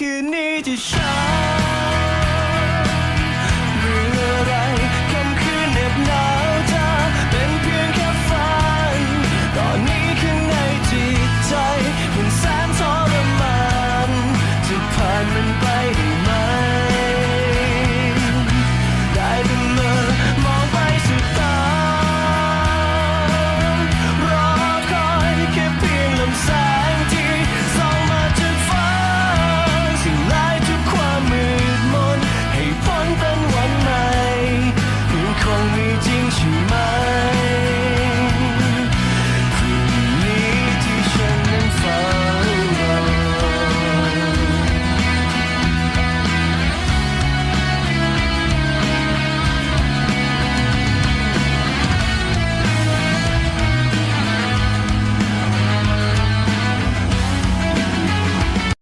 คืนนี้ที่ฉันหรืออไรคำคืนเหน็บหนาวจะเป็นเพียงแค่ฝัน ตอนนี้ข้างในจิตใจมันแสนทรมานจะผ่านมันไป 다시